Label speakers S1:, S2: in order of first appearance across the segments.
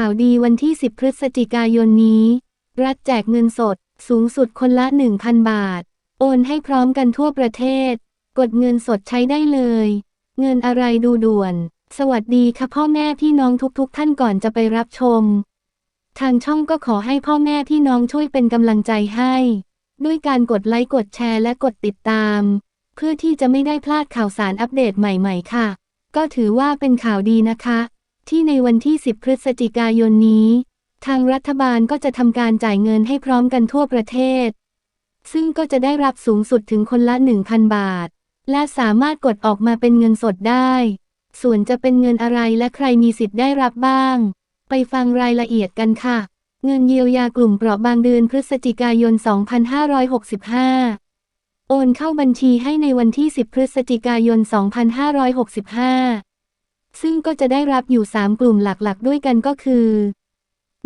S1: ข่าวดีวันที่ 10 พฤศจิกายนนี้ รัฐแจกเงินสด สูงสุดคนละ 1,000 บาท โอนให้พร้อมกันทั่วประเทศ กดเงินสดใช้ได้เลย เงินอะไรดูด่วน สวัสดีค่ะพ่อแม่พี่น้องทุกๆ ท่านก่อนจะไปรับชม ทางช่องก็ขอให้พ่อแม่พี่น้องช่วยเป็นกำลังใจให้ ด้วยการกดไลค์กดแชร์และกดติดตาม เพื่อที่จะไม่ได้พลาดข่าวสารอัปเดตใหม่ ๆ ค่ะ ก็ถือว่าเป็นข่าวดีนะคะ ที่ในวันที่ 10 พฤศจิกายนนี้ ทางรัฐบาลก็จะทำการจ่ายเงินให้พร้อมกันทั่วประเทศ ซึ่งก็จะได้รับสูงสุดถึงคนละ 1,000 บาท และสามารถกดออกมาเป็นเงินสดได้ ส่วนจะเป็นเงินอะไรและใครมีสิทธิ์ได้รับบ้าง ไปฟังรายละเอียดกันค่ะ เงินเยียวยากลุ่มเปราะบางเดือนพฤศจิกายน 2565โอนเข้าบัญชีให้ในวันที่ 10 พฤศจิกายน 2565 ซึ่งก็จะได้รับอยู่ 3 กลุ่มหลักๆ ด้วยกันก็คือ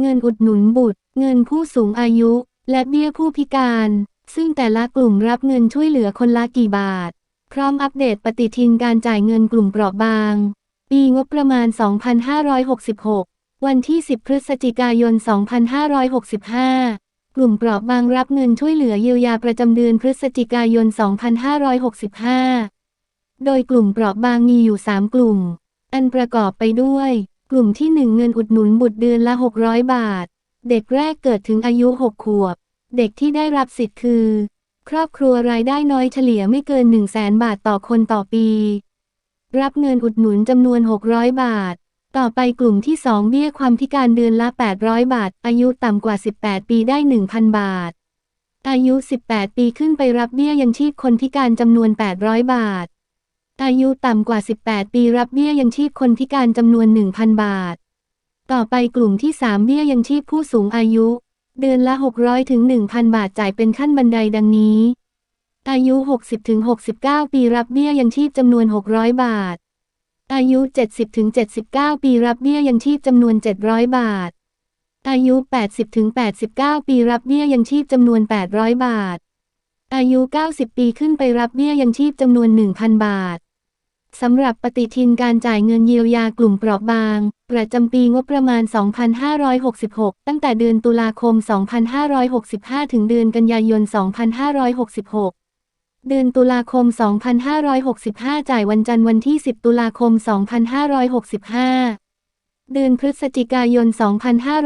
S1: เงินอุดหนุนบุตร เงินผู้สูงอายุ และเบี้ยผู้พิการ ซึ่งแต่ละกลุ่มรับเงินช่วยเหลือคนละกี่บาท พร้อมอัปเดตปฏิทินการจ่ายเงินกลุ่มเปราะบาง ปีงบประมาณ 2566 วันที่ 10 พฤศจิกายน 2565กลุ่มเปราะบางรับเงินช่วยเหลือเยียวยาประจำเดือนพฤศจิกายน 2565 โดยกลุ่มเปราะบางมีอยู่ 3 กลุ่ม อันประกอบไปด้วย กลุ่มที่ 1 เงินอุดหนุนบุตรเดือนละ 600 บาท เด็กแรกเกิดถึงอายุ 6 ขวบ เด็กที่ได้รับสิทธิ์คือ ครอบครัวรายได้น้อยเฉลี่ยไม่เกิน 1 0 0 0 0แบาทต่อคนต่อปี รับเงินอุดหนุนจำนวน 600 บาท ต่อไปกลุ่มที่ 2 เบี้ยความพิการเดือนละ 800 บาท อายุต่ำกว่า 18 ปีได้ 1,000 บาท อายุ 18 ปีขึ้นไปรับเบี้ยยังชีพคนพิการจำนวน 800 บาท อายุต่ำกว่า 18 ปีรับเบี้ยยังชีพคนพิการจำนวน 1,000 บาท ต่อไปกลุ่มที่ 3 เบี้ยยังชีพผู้สูงอายุ เดือนละ 600 ถึง 1,000 บาทจ่ายเป็นขั้นบันไดดังนี้ อายุ 60 ถึง 69 ปีรับเบี้ยยังชีพจำนวน 600 บาท อายุ 70 ถึง 79 ปีรับเบี้ยยังชีพจำนวน 700 บาท อายุ 80 ถึง 89 ปีรับเบี้ยยังชีพจำนวน 800 บาท อายุ 90 ปีขึ้นไปรับเบี้ยยังชีพจำนวน 1,000 บาท สำหรับปฏิทินการจ่ายเงินเยียวยากลุ่มเปราะบาง ประจำปีงบประมาณ 2566 ตั้งแต่เดือนตุลาคม 2565 ถึงเดือนกันยายน 2566 เดือนตุลาคม 2565 จ่ายวันจันทร์วันที่ 10 ตุลาคม 2565เดือนพฤศจิกายน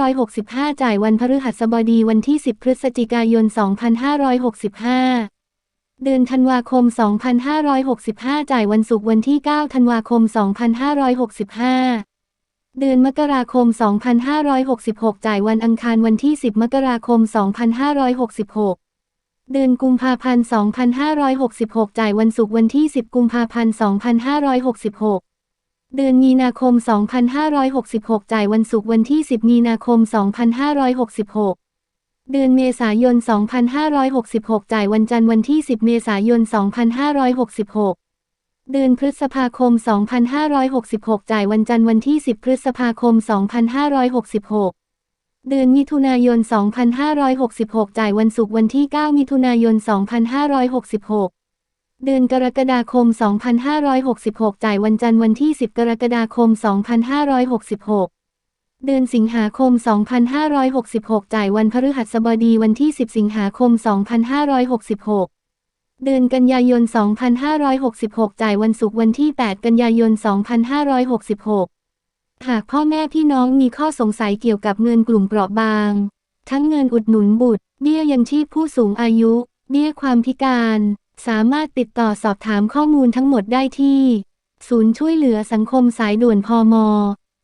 S1: 2565 จ่ายวันพฤหัสบดีวันที่ 10 พฤศจิกายน 2565 เดือนธันวาคม 2565 จ่ายวันศุกร์วันที่ 9 ธันวาคม 2565เดือนมกราคม 2566 จ่ายวันอังคารวันที่ 10 มกราคม 2566 เดือนกุมภาพันธ์ 2566 จ่ายวันศุกร์วันที่ 10 กุมภาพันธ์ 2566 เดือนมีนาคม 2566 จ่ายวันศุกร์วันที่ 10 มีนาคม 2566 เดือนเมษายน 2566 จ่ายวันจันทร์วันที่ 10 เมษายน 2566 เดือนพฤษภาคม 2566 จ่ายวันจันทร์วันที่ 10 พฤษภาคม 2566 เดือนมิถุนายน 2566 จ่ายวันศุกร์วันที่ 9 มิถุนายน 2566เดือนกรกฎาคม 2566 จ่ายวันจันทร์วันที่ 10 กรกฎาคม 2566 เดือนสิงหาคม 2566 จ่ายวันพฤหัสบดีวันที่ 10 สิงหาคม 2566เดือนกันยายน 2566 จ่ายวันศุกร์วันที่ 8 กันยายน 2566 หากพ่อแม่พี่น้องมีข้อสงสัยเกี่ยวกับเงินกลุ่มเปราะบาง ทั้งเงินอุดหนุนบุตร เบี้ยยังชีพผู้สูงอายุ เบี้ยความพิการ สามารถติดต่อสอบถามข้อมูลทั้งหมดได้ที่ ศูนย์ช่วยเหลือสังคมสายด่วนพม